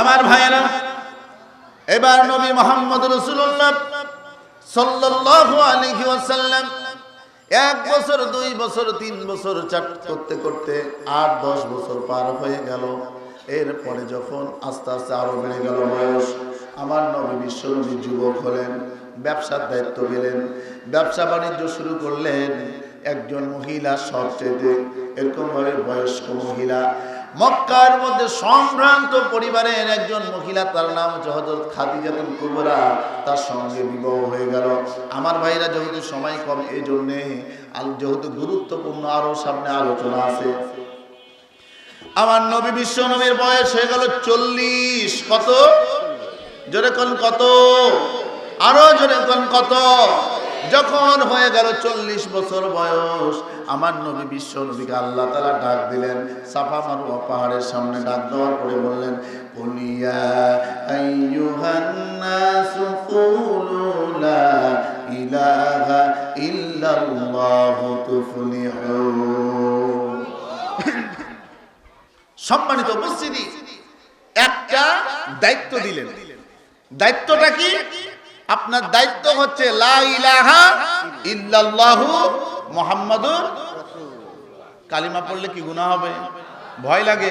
আমার ভাইয়েরা, এবার নবী মোহাম্মদ রসুল্লাহ সাল্লাল্লাহু আলাইহি ওয়াসাল্লাম এক বছর, দুই বছর, তিন বছর চাট করতে করতে আট, দশ বছর পার হয়ে গেল। এরপরে যখন আস্তে আস্তে আরও বেড়ে গেল বয়স, আমার নবী বিশ্বনবী যুবক হলেন, ব্যবসার দায়িত্ব পেলেন ব্যবসা বাণিজ্য শুরু করলেন। একজন মহিলা সবচেয়ে এরকম ভাবে বয়স্ক মহিলা মক্কার মধ্যে সম্ভ্রান্ত পরিবারের একজন মহিলা, তার নাম হচ্ছে হজরত খাদিজাতুল কুবরা। তার সঙ্গে বিবাহ হয়ে গেল। আমার ভাইরা যেহেতু সময় কম এই জন্যে যেহেতু গুরুত্বপূর্ণ, আরও সামনে আলোচনা আছে। আমার নবী বিশ্ব নবীর বয়স হয়ে গেল চল্লিশ। কত? জোরে কত? আরও জোরে কত? যখন হয়ে গেল চল্লিশ বছর বয়স, আমার নবী, বিশ্ব নবীকে আল্লাহ তালা ডাক দিলেন। সাফা মারুয়া পাহাড়ের সামনে ডাক দেওয়ার পরে বললেন সম্মানিত উপস্থিতি, একটা দায়িত্ব দিলেন। দায়িত্বটা কি? আপনার দায়িত্ব হচ্ছে লা ইলাহা ইল্লাল্লাহু কালিমা পড়লে কি গুনাহ হবে? ভয় লাগে।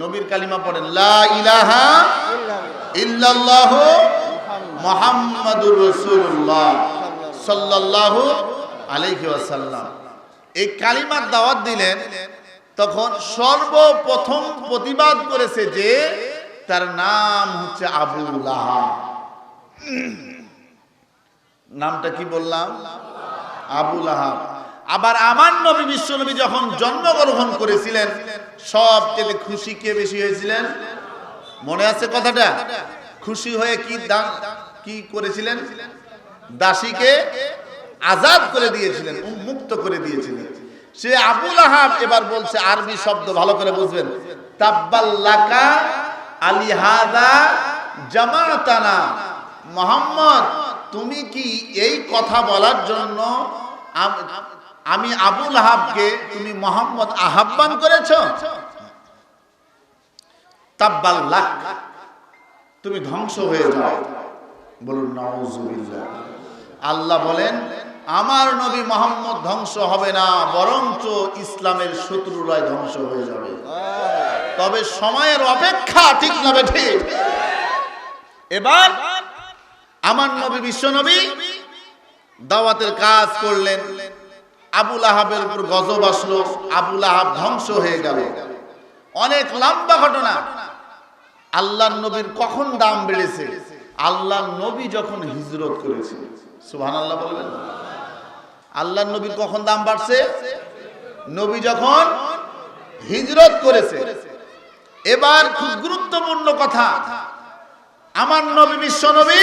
নবীর কালিমা পড়েন, লা ইলাহা ইল্লাল্লাহু এই কালিমার দাওয়াত দিলেন, তখন সর্বপ্রথম প্রতিবাদ করেছে যে তার নাম হচ্ছে আবু লাহাব। নামটা কি বললাম? আবুল লাহাব। আবার আমার নবী, বিশ্ব নবী যখন জন্মগ্রহণ করেছিলেন, সব থেকে খুশি কে বেশি হয়েছিলেন? মনে আছে কথাটা? খুশি হয়ে কি দান, কি করেছিলেন? দাসীকে আজাদ করে দিয়েছিলেন মুক্ত করে দিয়েছিলেন। সে আবুল আহাব এবার বলছে, আরবি শব্দ ভালো করে বুঝবেন। তাব্বাল্লাকা আলিহাদা জামাতানা। মোহাম্মদ, তুমি কি এই কথা বলার জন্য আমি আবুল আহাবকে তুমি মোহাম্মদ আহ্বান করেছ? তুমি ধ্বংস হয়ে যাও। বলুন আল্লাহ বলেন, আমার নবী মোহাম্মদ ধ্বংস হবে না, বরঞ্চ ইসলামের শত্রুরাই ধ্বংস হয়ে যাবে। তবে সময়ের অপেক্ষা ঠিক না ঠিক এবার আমার নবী বিশ্ব নবী দাওয়াতের কাজ করলেন। আবুল আহাবের উপর গজব আসলো, আবুল আহাব ধ্বংস হয়ে গেল। অনেক লম্বা ঘটনা। আল্লাহ নবীর কখন দাম বেড়েছে? আল্লাহ নবী যখন হিজরত করেছে। সুহান আল্লাহ বলবেন? আল্লাহ নবীর কখন দাম বাড়ছে? নবী যখন হিজরত করেছে। এবার খুব গুরুত্বপূর্ণ কথা, আমার নবী বিশ্ব নবী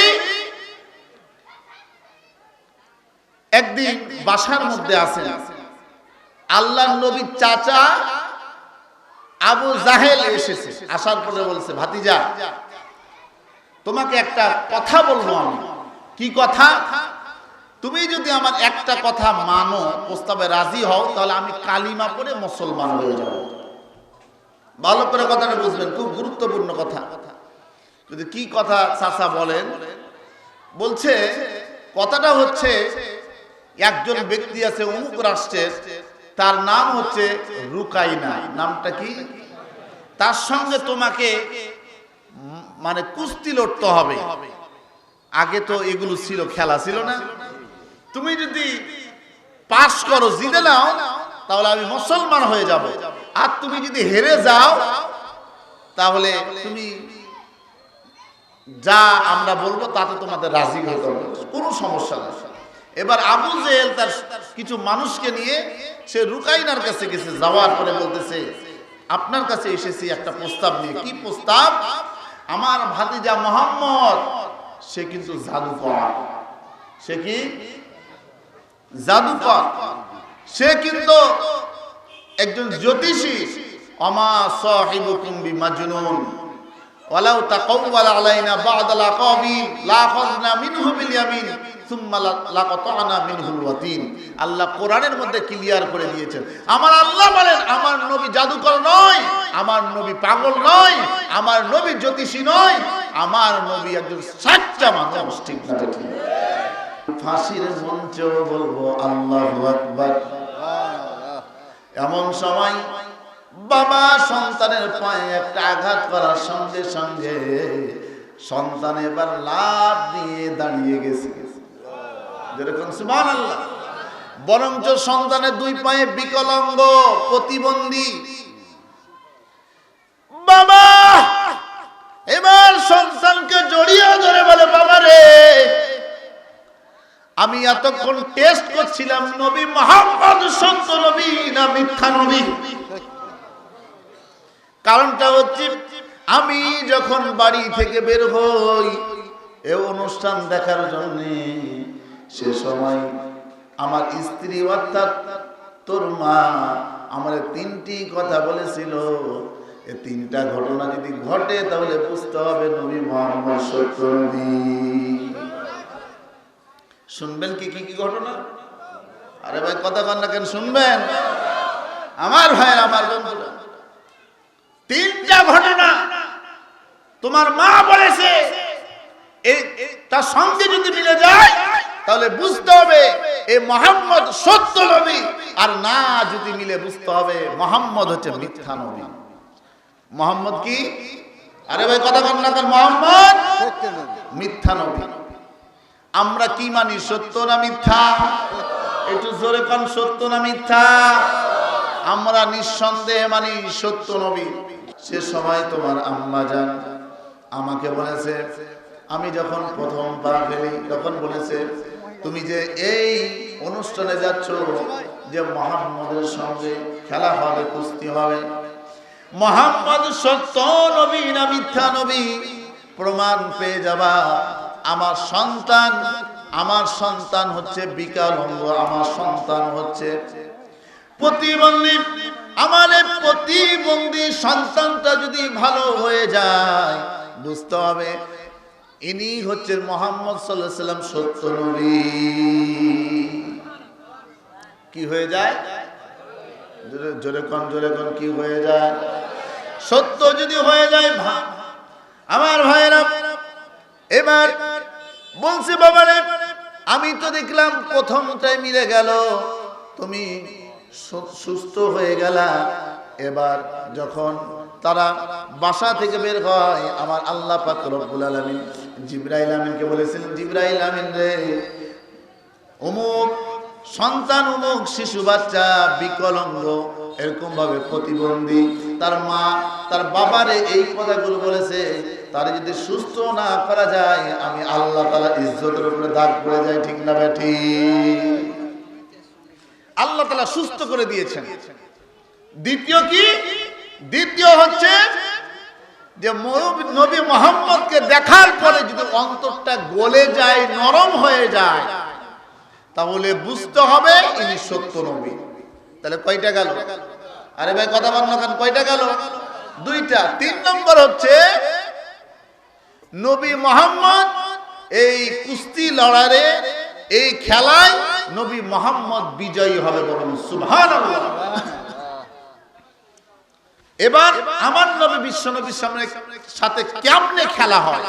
একদিন বাসার মধ্যে আছেন। আল্লাহ নবীর চাচা আবু জাহেল এসেছে। আসার পরে বলছে, ভাতিজা, তোমাকে একটা কথা বলব আমি। কি কথা? তুমি যদি আমার একটা কথা মানো, প্রস্তাবে রাজি হও, তাহলে আমি কালিমা পড়ে মুসলমান হয়ে যাব। ভালো করে কথাটা বুঝবেন, খুব গুরুত্বপূর্ণ কথা। যদি কি কথা চাচা বলেন, বলছে, কথাটা হচ্ছে একজন ব্যক্তি আছে, অমুক রাষ্ট্রের, তার নাম হচ্ছে রুকাইনা। নামটা কি? তার সঙ্গে তোমাকে মানে কুস্তি লড়তে হবে। আগে তো এগুলো ছিল, খেলা ছিল না। তুমি যদি পাস করো, জিতে নাও, তাহলে আমি মুসলমান হয়ে যাব। আর তুমি যদি হেরে যাও, তাহলে তুমি যা আমরা বলব, তাতে তোমাদের রাজি হতে হবে। কোনো সমস্যা নেই। এবার আবু জেহেল তার কিছু মানুষকে নিয়ে সে রুকাইনার কাছে গেছে, যাওয়ার পরে বলতেছে, আপনার কাছে এসেছি একটা প্রস্তাব নিয়ে। কি প্রস্তাব? আমার ভাতিজা মোহাম্মদ। সে কিন্তু জাদুকর। সে কি? জাদুকর। সে কিন্তু একজন জ্যোতিষী। অমা সাহিবুকুম বিমাজনুন। ওয়ালাউ আল্লাহ কোরআনের মধ্যে ক্লিয়ার করে দিয়েছেন। আমার আল্লাহ বলেন, আমার নবী জাদুকর নয়, আমার নবী পাগল নয়, আমার নবী জ্যোতিষী নয়, আমার নবী একজন সাচ্চা মানুষ, ঠিক ঠিক ফাঁসির বলব আকবার। এমন সময় বাবা সন্তানের পায়ে একটা আঘাত করার সঙ্গে সঙ্গে সন্তান এবার লাভ দিয়ে দাঁড়িয়ে গেছে। বরঞ্চ সন্তানের দুই পায়ে বিকলাঙ্গ, প্রতিবন্ধী। বাবা, এবার সন্তানকে জড়িয়ে ধরে বলে, বাবা রে, আমি এতক্ষণ টেস্ট করছিলাম নবী মোহাম্মদ, সত্য নবী না মিথ্যা নবী? কারণটা হচ্ছে আমি যখন বাড়ি থেকে বের হই, এ অনুষ্ঠান দেখার জন্য সে সময় আমার স্ত্রী অর্থাৎ তোর মা আমার তিনটি কথা বলেছিল। এ তিনটা ঘটনা যদি ঘটে তাহলে বুঝতে হবে নবী মোহাম্মদ সত্য শুনবেন কি কি কি ঘটনা? আরে ভাই, কথা কন না কেন, শুনবেন? আমার ভাই আমার বন্ধুরা তিনটা ঘটনা তোমার মা বলেছে তার সঙ্গে যদি মিলে যায়, তাহলে বুঝতে হবে এ মোহাম্মদ সত্য নবী। আর না যদি মিলে বুঝতে হবে, মোহাম্মদ হচ্ছে মিথ্যা নবী। মোহাম্মদ কি? আরে ভাই, কথা কন না মোহাম্মদ মিথ্যা নবী। আমরা কি মানি, সত্য না মিথ্যা? একটু জোরে কন, সত্য না মিথ্যা? আমরা নিঃসন্দেহে মানি সত্য নবী। সে সময় তোমার আম্মা যান আমাকে বলেছে, আমি যখন প্রথম পা ফেলি তখন বলেছে, তুমি যে এই অনুষ্ঠানে যাচ্ছ যে মোহাম্মদের সঙ্গে খেলা হবে, কুস্তি হবে, মোহাম্মদ সত্য নবী না মিথ্যা নবী প্রমাণ পেয়ে যাবা। আমার সন্তান আমার সন্তান হচ্ছে বিকাল বিকালঙ্গ আমার সন্তান হচ্ছে প্রতিবন্ধী। আমার প্রতিবন্ধী সন্তানটা যদি ভালো হয়ে যায় বুঝতে হবে। ইনি হচ্ছেন মোহাম্মদ সাল্লাম সত্য নবী। কি হয়ে যায়? জোরে কন জোরে কন, কি হয়ে যায়? সত্য যদি হয়ে যায় আমার ভাইয়েরা, এবার বলছে বাবারে, আমি তো দেখলাম প্রথমটাই মিলে গেল। তুমি সুস্থ হয়ে গেলা। এবার যখন তারা বাসা থেকে বের হয়। আমার আল্লাহ পাক রব্বুল আলামিন জিব্রাইল আমিনকে জিব্রাইল আমিন রে, অমুক সন্তান, অমুক শিশু বাচ্চা বিকলঙ্গ এরকম ভাবে প্রতিবন্ধী। তার মা, তার বাবারে এই কথাগুলো বলেছে, তার যদি সুস্থ না করা যায়, আমি আল্লাহ তালা ইজ্জতের উপরে দাগ পড়ে যায়, ঠিক না ব্যাঠি আল্লাহ তালা সুস্থ করে দিয়েছেন। দ্বিতীয় কি? দ্বিতীয় হচ্ছে যে নবী মোহাম্মদকে দেখার পরে যদি অন্তরটা গলে যায়, নরম হয়ে যায়, তাহলে বুঝতে হবে ইনি সত্য নবী। তাহলে কয়টা গেল? আরে ভাই, কথা বল কেন? কয়টা গেল? দুইটা। তিন নম্বর হচ্ছে নবী মোহাম্মদ এই কুস্তি লড়াইয়ে, এই খেলায় নবী মোহাম্মদ বিজয়ী হবে বলুন, সুবহানাল্লাহ। এবার আমার নবী বিশ্ব নবীর সামনে সাথে কেমনে খেলা হয়?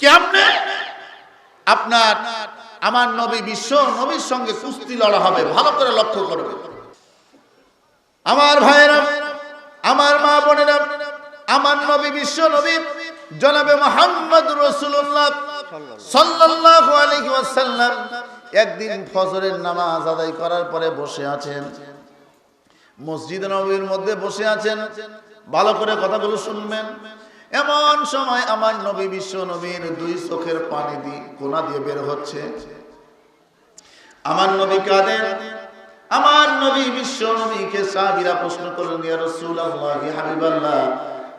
কেমনে? আপনার, আমার নবী বিশ্ব নবীর সঙ্গে কুস্তি লড়া হবে, ভালো করে লক্ষ্য করবে। আমার ভাইয়েরা, আমার মা বোনেরা, আমার নবী বিশ্ব নবী জনাবে মোহাম্মদ রসুল্লাহ সাল্লাল্লাহু আলাইহি ওয়াসাল্লাম একদিন ফজরের নামাজ আদায় করার পরে বসে আছেন। মসজিদ নবীর মধ্যে বসে আছেন, ভালো করে কথাগুলো শুনবেন। এমন সময় আমার নবী, বিশ্ব নবীর দুই চোখের পানি দিয়ে কোনা দিয়ে বের হচ্ছে। আমার নবী কাঁদেন। আমার নবী, বিশ্ব নবীকে সাহাবীরা প্রশ্ন করলেন হাবিবাল্লাহ,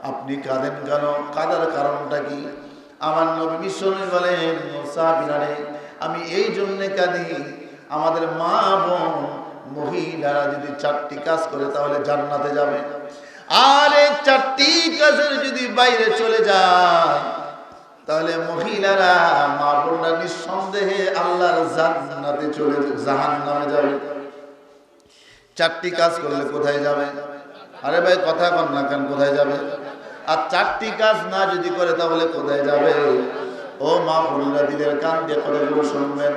আপনি কাঁদেন কেন? কাঁদার কারণটা কি? আমার নবী, বিশ্ব নবী বলেন "ও সাহাবীরা আমি এই জন্য কাঁদি, আমাদের মা বোন মহিলারা যদি চারটি কাজ করে, তাহলে জান্নাতে যাবে। আর এই চারটি কাজের যদি বাইরে চলে যায়, তাহলে মহিলারা, মা বোনরা নিঃসন্দেহে আল্লাহর জান্নাতে চলে জাহান নামে যাবে। চারটি কাজ করলে কোথায় যাবে? আরে ভাই, কথা কন না কেন, কোথায় যাবে? আর চারটি কাজ না যদি করে, তাহলে কোথায় যাবে? ও মা বোনরা দিদের কান দিয়ে কথাগুলো শুনবেন?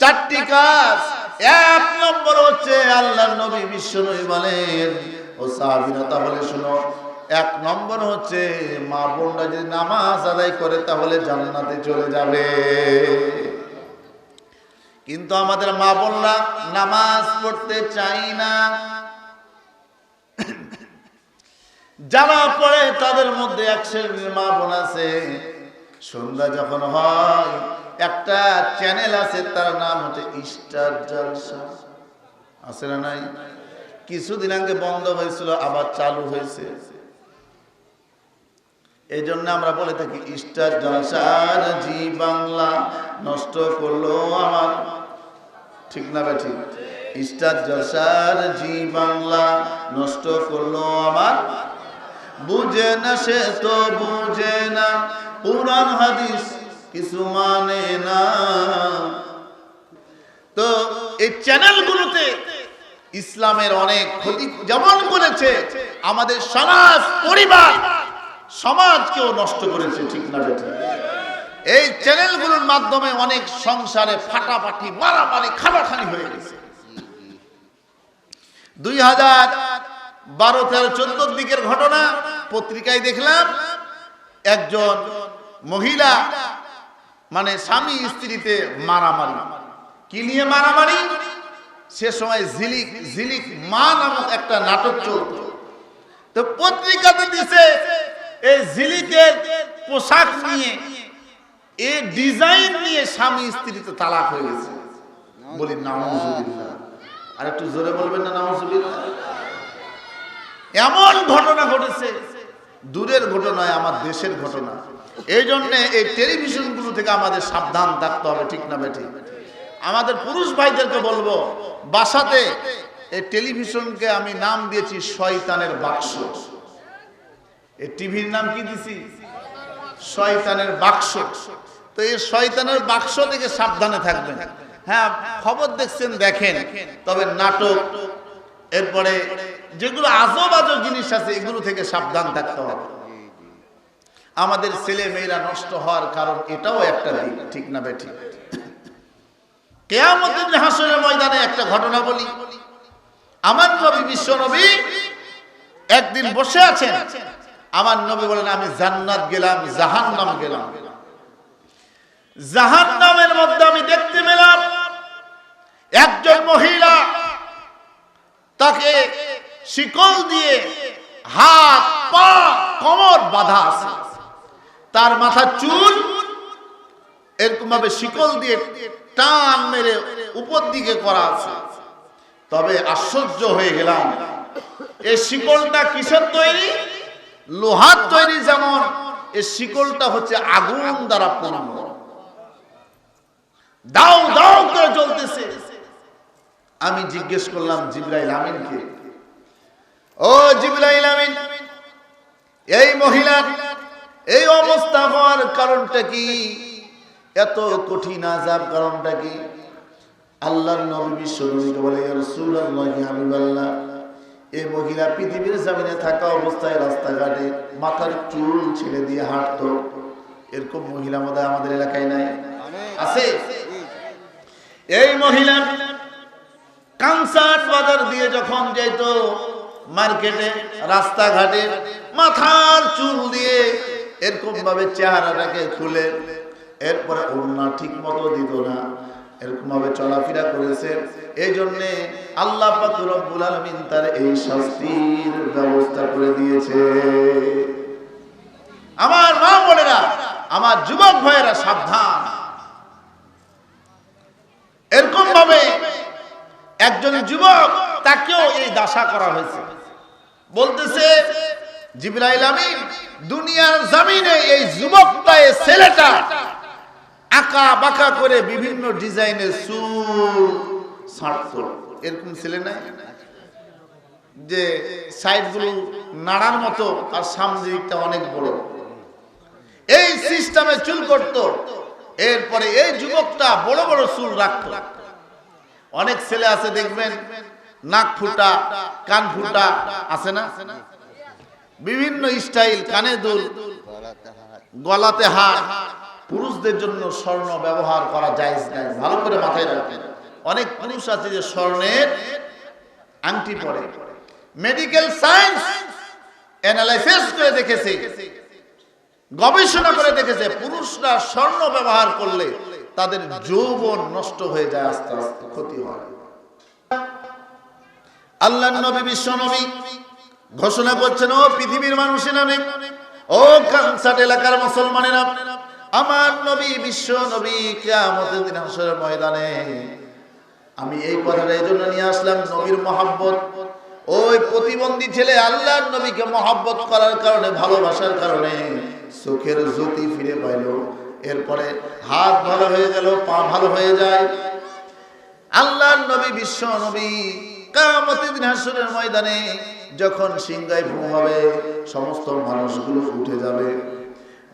চারটি কাজ এক নম্বর হচ্ছে আল্লাহ নবী বিশ্ব নবী বলেন, ও সাহাবিরা, তাহলে শুনো, এক নম্বর হচ্ছে মা বোনরা যদি নামাজ আদায় করে, তাহলে জান্নাতে চলে যাবে। কিন্তু আমাদের মা বোনরা নামাজ পড়তে চাই না। যারা পড়ে, তাদের মধ্যে এক শ্রেণির মা বোন আছে। সন্ধ্যা যখন হয় একটা চ্যানেল আছে, তার নাম হচ্ছে স্টার জলসা আছে না নাই? কিছুদিন আগে বন্ধ হয়েছিল, আবার চালু হয়েছে। এই জন্য আমরা বলে থাকি স্টার জলসার জি বাংলা নষ্ট করল আমার। ঠিক না বেঠি? স্টার জলসার জি বাংলা নষ্ট করল আমার। বুঝে না সে তো বুঝে না। পুরান হাদিস কিছু মানে না। তো এই চ্যানেলগুলোতে ইসলামের অনেক ক্ষতি, যেমন করেছে আমাদের সমাজ, পরিবার, সমাজকেও নষ্ট করেছে, ঠিক না এই চ্যানেলগুলোর মাধ্যমে অনেক সংসারে ফাটাফাটি, মারামারি, খাটাখানি হয়ে গেছে। দুই হাজার বারো, তেরো, চোদ্দ দিকের ঘটনা, পত্রিকায় দেখলাম, একজন মহিলা মানে স্বামী স্ত্রীতে মারামারি। কি নিয়ে মারামারি? সে সময় ঝিলিক ঝিলিক মা নামক একটা নাটক চলত। তো পত্রিকাতে দিছে, এই ঝিলিকের পোশাক নিয়ে এই ডিজাইন নিয়ে স্বামী স্ত্রীতে তালাক হয়ে গেছে। বলি, নাউজুবিল্লাহ। আর একটু জোরে বলবেন না, নাউজুবিল্লাহ? এমন ঘটনা ঘটেছে, দূরের ঘটনায়, আমার দেশের ঘটনা। এই জন্য এই টেলিভিশনগুলো থেকে আমাদের সাবধান থাকতে হবে, ঠিক না বেঠিক? আমাদের পুরুষ ভাইদেরকে বলব, বাসাতে এই টেলিভিশনকে আমি নাম দিয়েছি শয়তানের বাক্স। এই টিভির নাম কি দিছি? শয়তানের বাক্স। তো এই শয়তানের বাক্স থেকে সাবধানে থাকবেন। হ্যাঁ খবর দেখছেন, দেখেন, তবে নাটক, এরপরে যেগুলো আজব আজব জিনিস আছে, এগুলো থেকে সাবধান থাকতে হবে। আমাদের ছেলে মেয়েরা নষ্ট হওয়ার কারণ এটাও একটা দিক, ঠিক না বেঠিক কেয়ামতের হাসনের ময়দানে একটা ঘটনা বলি। আমার নবী বিশ্ব নবী একদিন বসে আছেন। আমার নবী বলেন, আমি জান্নাত গেলাম গেলাম। জাহান নামের মধ্যে আমি দেখতে পেলাম একজন মহিলা তাকে শিকল দিয়ে হাত, পা, কমর বাঁধা আছে। তার মাথা চুল এরকম ভাবে শিকল দিয়ে টান মেরে উপর দিকে করা আছে। তবে আশ্চর্য হয়ে গেলাম এই শিকলটা কিসের তৈরি? লোহার তৈরি যেমন এই শিকলটা হচ্ছে আগুন দ্বারা পূর্ণ দাও দাও করে জ্বলতেছে। আমি জিজ্ঞেস করলাম জিব্রাইল আমিনকে, ও জিব্রাইল আমিন, এই মহিলা এই অবস্থা হওয়ার কারণটা কি? এত কঠিন আজাব কারণটা কি? আল্লাহর নবী বিশ্ব নবীকে বলে আমি এই মহিলা পৃথিবীর জামিনে থাকা অবস্থায় রাস্তাঘাটে মাথার চুল ছেড়ে দিয়ে হাঁটতো। এরকম মহিলা মধ্যে আমাদের এলাকায় নাই। আছে? এই মহিলা কানসার বাজার দিয়ে যখন যেত মার্কেটে, রাস্তাঘাটে, মাথার চুল দিয়ে এরকম ভাবে চেহারাটাকে খুলে, এরপরে ওড়না ঠিক মতো দিত না এরকম ভাবে চলাফেরা করেছে। এই জন্যে আল্লাহ রব্বুল আলামিন তার এই শাস্তির ব্যবস্থা করে দিয়েছে। আমার মা বোনেরা, আমার যুবক ভাইয়েরা সাবধান। এরকম ভাবে একজন যুবক তাকেও এই দাসা করা হয়েছে। বলতেছে জিবরাইল আমিন, দুনিয়ার জমিনে এই যুবকটা এই ছেলেটা। আঁকা বাঁকা করে বিভিন্ন ডিজাইনের চুল ছাড়ত এরকম ছেলে নাই? যে সাইডগুলো নাড়ার মতো আর সামনের দিকটা অনেক বড়। এই সিস্টেমে চুল করত। এরপরে এই যুবকটা বড় বড় চুল রাখত। অনেক ছেলে আছে, দেখবেন, নাক ফুটা, কান ফুটা, আছে না? বিভিন্ন স্টাইল, কানে দুল, গলাতে হার, পুরুষদের জন্য স্বর্ণ ব্যবহার করা যায় ভালো করে মাথায় রাখবেন। অনেক পুরুষ আছে যে স্বর্ণের আংটি পরে। মেডিকেল সায়েন্স অ্যানালাইসিস করে দেখেছে, গবেষণা করে দেখেছে, পুরুষরা স্বর্ণ ব্যবহার করলে তাদের যৌবন নষ্ট হয়ে যায়, আস্তে আস্তে ক্ষতি হয়। আল্লাহ নবী, বিশ্ব নবী ঘোষণা করছেন, ও পৃথিবীর মানুষেরা নেই ও কানসাট এলাকার মুসলমানেরা, আমার নবী বিশ্ব নবী কিয়ামতের দিন হাসরের ময়দানে, আমি এই কথাটা এই জন্য নিয়ে আসলাম, নবীর মহাব্বত। ওই প্রতিবন্ধী ছেলে আল্লাহর নবীকে মহাব্বত করার কারণে, ভালোবাসার কারণে চোখের জ্যোতি ফিরে পাইল। এরপরে হাত ভালো হয়ে গেল, পা ভালো হয়ে যায়। আল্লাহর নবী বিশ্ব নবী কামতের দিন হাসরের ময়দানে যখন সিংহায় ভূম হবে, সমস্ত মানুষগুলো উঠে যাবে।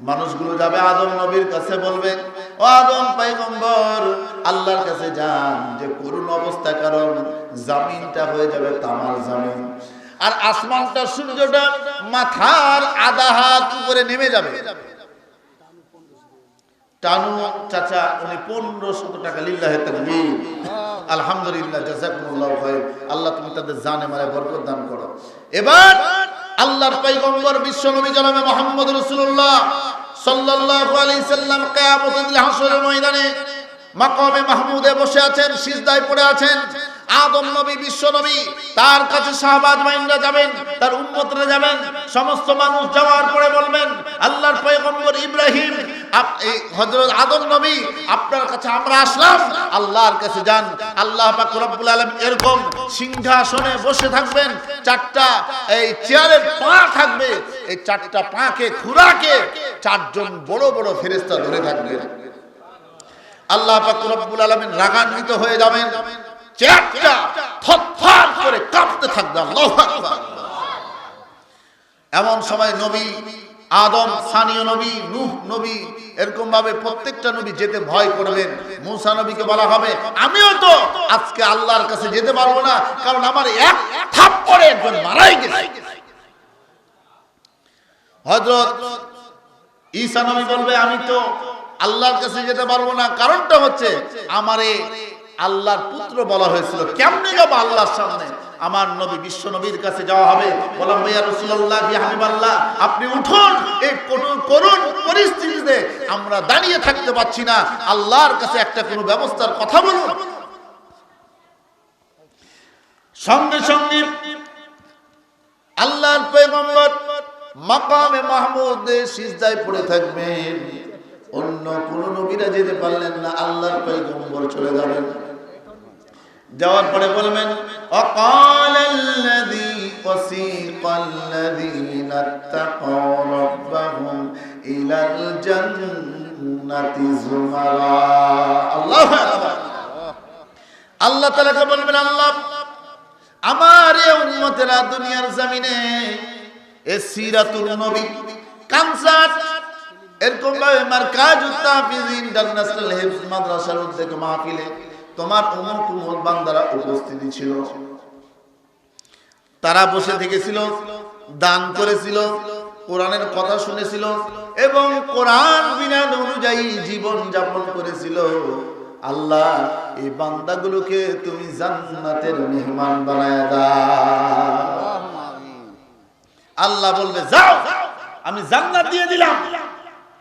মানুষগুলো যাবে আদম নবীর কাছে বলবে, ও আদম পাইগম্বর আল্লাহর কাছে যান। যে করুণ অবস্থা, কারণ জামিনটা হয়ে যাবে তামার জামিন। আর আসমানটা সূর্যটা মাথার আধা হাত উপরে নেমে যাবে। টানু চাচা, উনি পনেরোশত টাকা লিল্লাহে তাকবীর। আলহামদুলিল্লাহ জাযাকুমুল্লাহ খায়র আল্লাহ, তুমি তাদের জানে মারে বরকত দান করো। এবার আল্লাহর পয়গম্বর বিশ্ব নবী জনাবে মোহাম্মদ রাসূলুল্লাহ সাল্লাল্লাহু আলাইহি সাল্লাম কিয়ামতের হাশরের ময়দানে মাকামে মাহমুদে বসে আছেন, সিজদায় পড়ে আছেন। আদম নবী, বিশ্ব নবী, তার কাছে শাহবাজ মাইনরা যাবেন, তার উম্মতরা যাবেন, সমস্ত মানুষ যাওয়ার পরে বলবেন, আল্লাহর পয়গম্বর ইব্রাহিম হযরত আদম নবী, আপনার কাছে আমরা আসলাম, আল্লাহর কাছে যান। আল্লাহ রব্বুল আলামিন এরকম সিংহাসনে বসে থাকবেন, চারটা এই চেয়ারের পা থাকবে, এই চারটা পাকে খুরাকে চারজন বড় বড় ফেরেশতা ধরে থাকবে। আল্লাহ পাক রব্বুল আলামিন রাগান্বিত হয়ে যাবেন। করে এমন সময় নবী আদম সানীয় নবী, নূহ নবী এরকম ভাবে প্রত্যেকটা নবী যেতে ভয় করবেন মুসা নবীকে বলা হবে, আমিও তো আজকে আল্লাহর কাছে যেতে পারব না, কারণ আমার এক থাপ্পড়ে একজন মারাই গেছে। হযরত ঈসা বলবে, আমি তো আল্লাহর কাছে যেতে পারব না, কারণটা হচ্ছে, আমারে আল্লাহর পুত্র বলা হয়েছিল। কেমনে যাব আল্লাহর সামনে? আমার নবী বিশ্ব নবীর কাছে যাওয়া হবে। আল্লাহর সঙ্গে সঙ্গে আল্লাহর মাহমুদে সিজদায় পড়ে থাকবেন। অন্য কোন নবীরা যেতে পারলেন না, আল্লাহর পয়গম্বর চলে যাবেন। যাওয়ার পরে বলবেন অকাল الذي وسيق الذين اتقوا ربهم إلى الجنة زمرا الله أكبر আল্লাহ তালাকে বলবেন আল্লাহ আমার এ উম্মতেরা দুনিয়ার জমিনে এ সিরাতুল নবী কানসাট এরকম ভাবে মার্কাজ উত্তাফিজ ইন্টারন্যাশনাল হেফজ মাদ্রাসার উদ্যোগে মাহফিলে তোমার অমুক অমুক বান্দারা উপস্থিতি ছিল। তারা বসে থেকেছিল, দান করেছিল, কোরআনের কথা শুনেছিল এবং কোরআন বিধান অনুযায়ী জীবন যাপন করেছিল। আল্লাহ, এই বান্দাগুলোকে তুমি জান্নাতের মেহমান বানায় দাও। আল্লাহ বলবে, যাও, আমি জান্নাত দিয়ে দিলাম।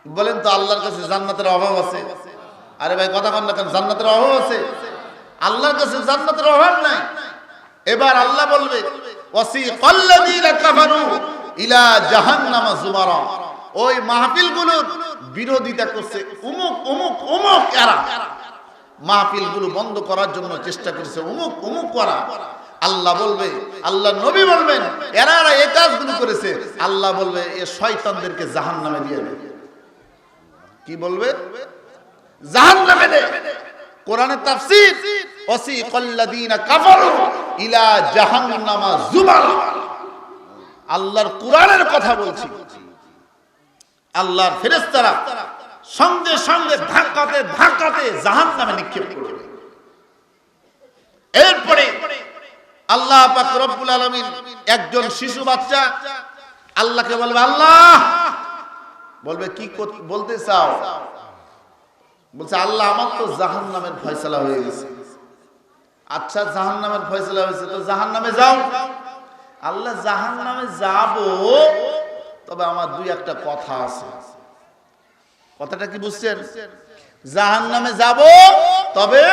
বলেন তো আল্লাহর কাছে জান্নাতের অভাব আছে। আরে ভাই, কথা কন না কেন? জান্নাতের অভাব আছে। আল্লাহর কাছে জান্নাতের অভাব নাই। এবার আল্লাহ বলবে, ওয়াসিকাল্লাযীনা কাফারু ইলা জাহান্নামা যুমারা। ওই মাহফিলগুলোর বিরোধিতা করছে উমুক উমুক উমুক এরা। মাহফিলগুলো বন্ধ করার জন্য চেষ্টা করছে উমুক উমুক করা। আল্লাহ বলবে আল্লাহ নবী বলবেন, এরা এরা এই কাজগুলো করেছে। আল্লাহ বলবে, এ শয়তানদেরকে জাহান নামে দিয়ে দেবে কি বলবে? জাহান নামে কাফারু ইলা জাহান্নামা আল্লাহর কোরআনের কথা বলছি। আল্লাহর ফেরেশতারা সঙ্গে সঙ্গে ধাক্কাতে ধাক্কাতে জাহান্নামে নিক্ষেপ করবে। এরপরে আল্লাহ পাক রব্বুল একজন শিশু বাচ্চা আল্লাহকে বলবে, আল্লাহ! বলবে, কি বলতে চাও? বলছে, আল্লাহ, আমার তো জাহান নামের ফয়সলা হয়ে গেছে। আচ্ছা জাহান নামের ফয়সলা হয়েছে, তো জাহান নামে যাও। আল্লাহ জাহান নামে যাব? তবে আমার দুই একটা কথা আছে। কথাটা কি বুঝছেন? জাহান নামে যাব, তবে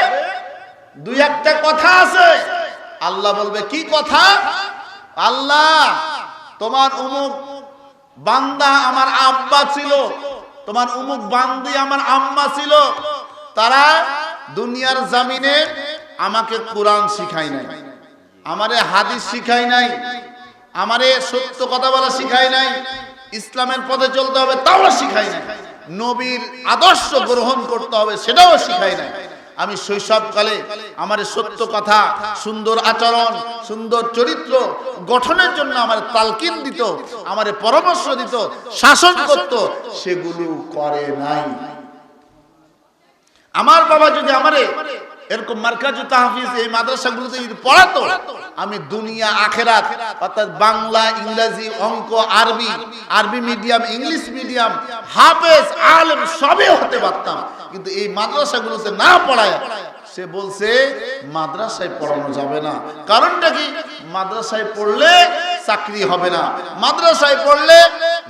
দুই একটা কথা আছে। আল্লাহ বলবে, কি কথা? আল্লাহ, তোমার উমুক বান্দা আমার আব্বা ছিল। তোমার উমুক বান্দি আমার আম্মা ছিল, তারা দুনিয়ার জামিনে আমাকে কোরআন শিখাই নাই, আমারে হাদিস শিখাই নাই, আমারে সত্য কথা বলা শিখাই নাই, ইসলামের পথে চলতে হবে তাও শিখাই নাই, নবীর আদর্শ গ্রহণ করতে হবে সেটাও শিখাই নাই। আমি শৈশবকালে আমার সত্য কথা, সুন্দর আচরণ, সুন্দর চরিত্র গঠনের জন্য আমার তালকিন দিত, আমার পরামর্শ দিত, শাসন করত, সেগুলো করে নাই। আমার বাবা যদি আমারে এরকম মার্কাজু তাহফিজ এই মাদ্রাসাগুলোতে যদি পড়াতো, আমি দুনিয়া, আখেরাত, অর্থাৎ বাংলা, ইংরেজি, অঙ্ক, আরবি আরবি মিডিয়াম, ইংলিশ মিডিয়াম, হাফেজ, আলেম সবে হতে পারতাম। কিন্তু এই মাদ্রাসাগুলোতে না পড়ায়, সে বলছে, মাদ্রাসায় পড়ানো যাবে না। কারণটা কি? মাদ্রাসায় পড়লে চাকরি হবে না। মাদ্রাসায় পড়লে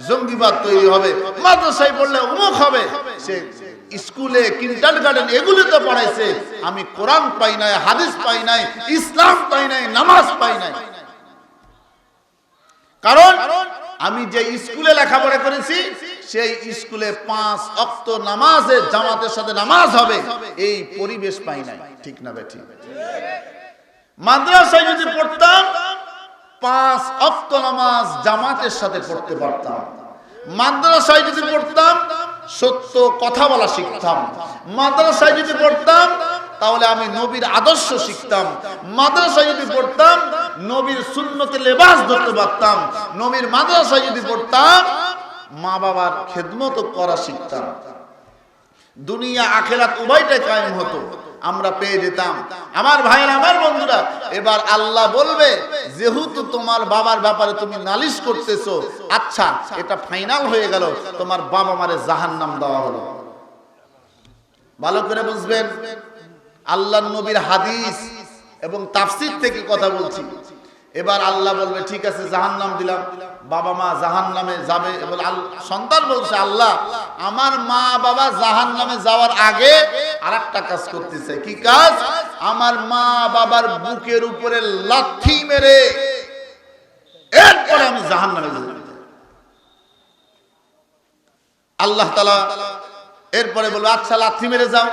জঙ্গিবাদ তৈরি হবে। মাদ্রাসায় পড়লে উমুক হবে। সে স্কুলে কিন্টার গার্ডেন এগুলোতে পড়াইছে। আমি কোরআন পাই নাই, হাদিস পাই নাই, ইসলাম পাই নাই, নামাজ পাই নাই। কারণ আমি যে স্কুলে লেখাপড়া করেছি, সেই স্কুলে পাঁচ অক্ত নামাজে জামাতের সাথে নামাজ হবে, এই পরিবেশ পাই নাই। ঠিক না বে ঠিক? মাদ্রাসায় যদি পড়তাম, পাঁচ অক্ত নামাজ জামাতের সাথে পড়তে পারতাম। মাদ্রাসায় যদি পড়তাম সত্য কথা বলা শিখতাম। মাদ্রাসায় যদি পড়তাম, তাহলে আমি নবীর আদর্শ শিখতাম। মাদ্রাসায় যদি পড়তাম, নবীর শূন্যতে লেবাস ধরতে পারতাম। নবীর মাদ্রাসায় যদি পড়তাম, মা বাবার খেদমত করা শিখতাম। দুনিয়া, আখেরাত উভয়টাই কায়েম হতো। আমরা পেয়ে যেতাম। আমার ভাই আমার বন্ধুরা, এবার আল্লাহ বলবে, যেহেতু তোমার বাবার ব্যাপারে তুমি নালিশ করতেছো আচ্ছা এটা ফাইনাল হয়ে গেল, তোমার বাবা মারে জাহান নাম দেওয়া হলো। ভালো করে বুঝবেন আল্লাহ নবীর হাদিস এবং তাফসির থেকে কথা বলছি। এবার আল্লাহ বলবে, ঠিক আছে জাহান নাম দিলাম। বাবা মা জাহান নামে যাবে এবং আল- সন্তান বলছে, আল্লাহ, আমার মা বাবা জাহান নামে যাওয়ার আগে আর একটা কাজ করতেছে। কি কাজ? আমার মা বাবার বুকের উপরে লাথি মেরে এরপরে আমি জাহান নামে যাব আল্লাহ তালা এরপরে বলব আচ্ছা লাথি মেরে যাও।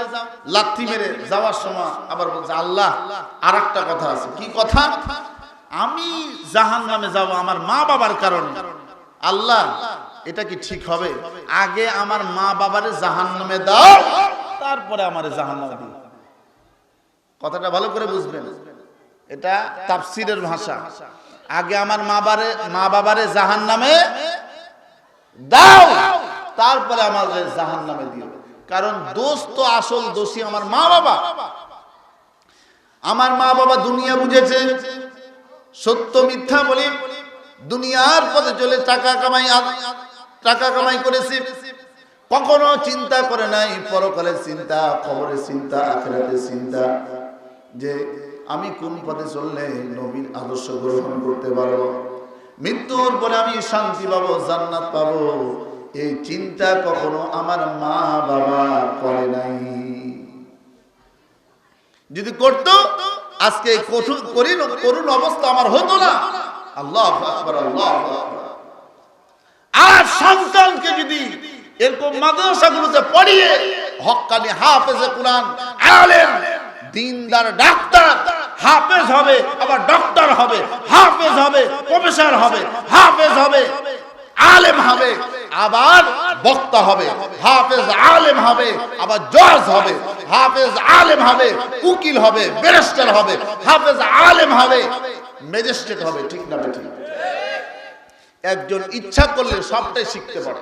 লাথি মেরে যাওয়ার সময় আবার বলছে, আল্লাহ আর কথা আছে। কি কথা? আমি জাহান নামে যাব আমার মা বাবার কারণে। আল্লাহ, এটা কি ঠিক হবে? আগে আমার মা বাবারে জাহান নামে দাও, তারপরে আমারে জাহান নামে কথাটা ভালো করে বুঝবেন। এটা তাফসিরের ভাষা। আগে আমার মা বাবারে মা বাবারে জাহান নামে দাও, তারপরে আমাদের জাহান নামে দিও। কারণ দোষ তো আসল দোষী আমার মা বাবা। আমার মা বাবা দুনিয়া বুঝেছে। সত্য মিথ্যা বলি দুনিয়ার পথে চলে টাকা কামাই টাকা কামাই করেছে। কখনো চিন্তা করে নাই পরকালের চিন্তা খবরের চিন্তা আখেরাতের চিন্তা যে আমি কোন পথে চললে নবীন আদর্শ গ্রহণ করতে পারব? মৃত্যুর পরে আমি শান্তি পাবো, জান্নাত পাবো? এই চিন্তা কখনো আমার মা বাবা করে নাই। যদি করতো আজকে কঠোর অবস্থা আমার হতো না আল্লাহ আল্লাহ। আর সন্তানকে যদি এরকম মাদ্রাসাগুলোতে পড়িয়ে হক্কানি হাফেজে কোরআন, আলেম, দিনদার ডাক্তার, হাফেজ হবে, আবার ডক্টর হবে, হাফেজ হবে, প্রফেসর হবে, হাফেজ হবে আলেম হবে, আবার বক্তা হবে, হাফেজ আলেম হবে, আবার জজ হবে, হাফেজ আলেম হবে, উকিল হবে, ব্যারিস্টার হবে, হাফেজ আলেম হবে, ম্যাজিস্ট্রেট হবে, ঠিক না ঠিক একজন ইচ্ছা করলে সবটাই শিখতে পারে।